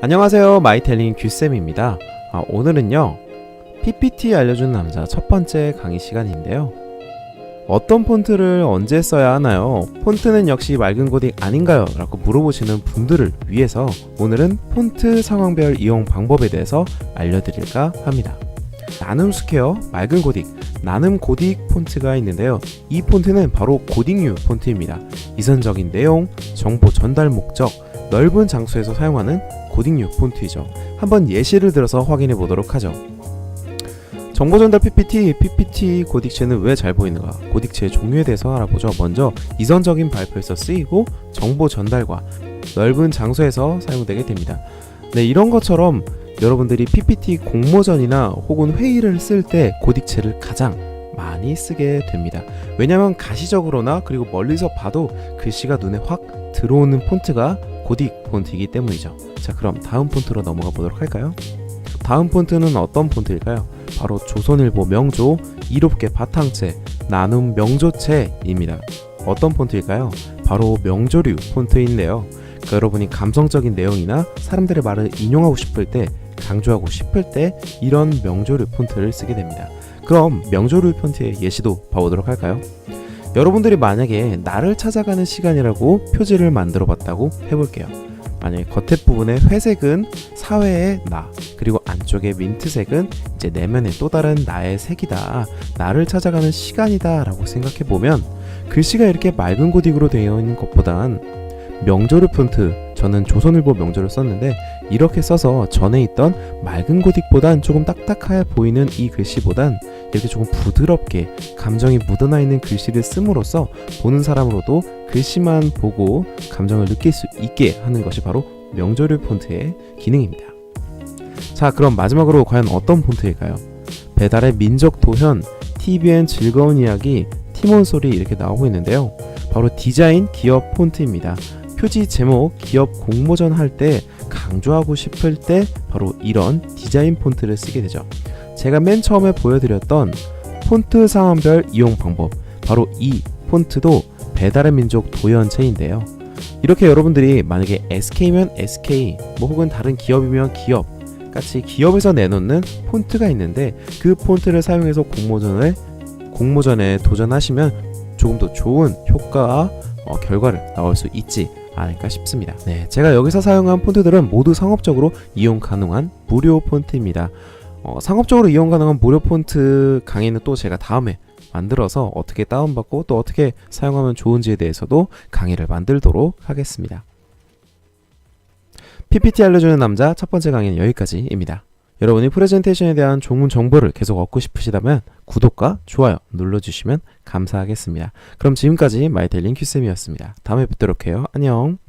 안녕하세요. 마이텔링 규쌤입니다. 아, 오늘은요. PPT 알려주는 남자 첫 번째 강의 시간인데요. 어떤 폰트를 언제 써야 하나요? 폰트는 역시 맑은 고딕 아닌가요? 라고 물어보시는 분들을 위해서 오늘은 폰트 상황별 이용 방법에 대해서 알려드릴까 합니다. 나눔 스퀘어, 맑은 고딕, 나눔 고딕 폰트가 있는데요. 이 폰트는 바로 고딕류 폰트입니다. 이선적인 내용, 정보 전달 목적, 넓은 장소에서 사용하는 고딕류 폰트이죠. 한번 예시를 들어서 확인해 보도록 하죠. 정보 전달 PPT, PPT 고딕체는 왜 잘 보이는가? 고딕체의 종류에 대해서 알아보죠. 먼저 이선적인 발표에서 쓰이고 정보 전달과 넓은 장소에서 사용되게 됩니다. 네, 이런 것처럼 여러분들이 PPT 공모전이나 혹은 회의를 쓸 때 고딕체를 가장 많이 쓰게 됩니다. 왜냐하면 가시적으로나 그리고 멀리서 봐도 글씨가 눈에 확 들어오는 폰트가 고딕 폰트이기 때문이죠. 자, 그럼 다음 폰트로 넘어가 보도록 할까요? 다음 폰트는 어떤 폰트일까요? 바로 조선일보 명조 이롭게 바탕체 나눔 명조체입니다. 어떤 폰트일까요? 바로 명조류 폰트인데요. 그러니까 여러분이 감성적인 내용이나 사람들의 말을 인용하고 싶을 때 강조하고 싶을 때 이런 명조류 폰트를 쓰게 됩니다. 그럼 명조류 폰트의 예시도 봐보도록 할까요? 여러분들이 만약에 나를 찾아가는 시간이라고 표지를 만들어 봤다고 해볼게요. 만약에 겉에 부분의 회색은 사회의 나, 그리고 안쪽에 민트색은 이제 내면의 또 다른 나의 색이다. 나를 찾아가는 시간이다. 라고 생각해 보면 글씨가 이렇게 맑은 고딕으로 되어 있는 것보단 명조류 폰트, 저는 조선일보 명조를 썼는데 이렇게 써서 전에 있던 맑은 고딕보단 조금 딱딱해 보이는 이 글씨보단 이렇게 조금 부드럽게 감정이 묻어나 있는 글씨를 씀으로써 보는 사람으로도 글씨만 보고 감정을 느낄 수 있게 하는 것이 바로 명조류 폰트의 기능입니다. 자, 그럼 마지막으로 과연 어떤 폰트일까요? 배달의 민족 도현, TVN 즐거운 이야기, 티몬 소리 이렇게 나오고 있는데요. 바로 디자인 기업 폰트입니다. 표지 제목 기업 공모전 할 때 강조하고 싶을 때 바로 이런 디자인 폰트를 쓰게 되죠. 제가 맨 처음에 보여드렸던 폰트 상황별 이용 방법 바로 이 폰트도 배달의 민족 도연체인데요. 이렇게 여러분들이 만약에 SK면 SK 뭐 혹은 다른 기업이면 기업 같이 기업에서 내놓는 폰트가 있는데 그 폰트를 사용해서 공모전을 공모전에 도전하시면 조금 더 좋은 효과와 어, 결과를 나올 수 있지 않을까 싶습니다. 네, 제가 여기서 사용한 폰트들은 모두 상업적으로 이용 가능한 무료 폰트입니다. 어, 상업적으로 이용 가능한 무료 폰트 강의는 또 제가 다음에 만들어서 어떻게 다운받고 또 어떻게 사용하면 좋은지에 대해서도 강의를 만들도록 하겠습니다. PPT 알려주는 남자 첫 번째 강의는 여기까지입니다. 여러분이 프레젠테이션에 대한 좋은 정보를 계속 얻고 싶으시다면 구독과 좋아요 눌러주시면 감사하겠습니다. 그럼 지금까지 마이텔링 큐쌤이었습니다. 다음에 뵙도록 해요. 안녕.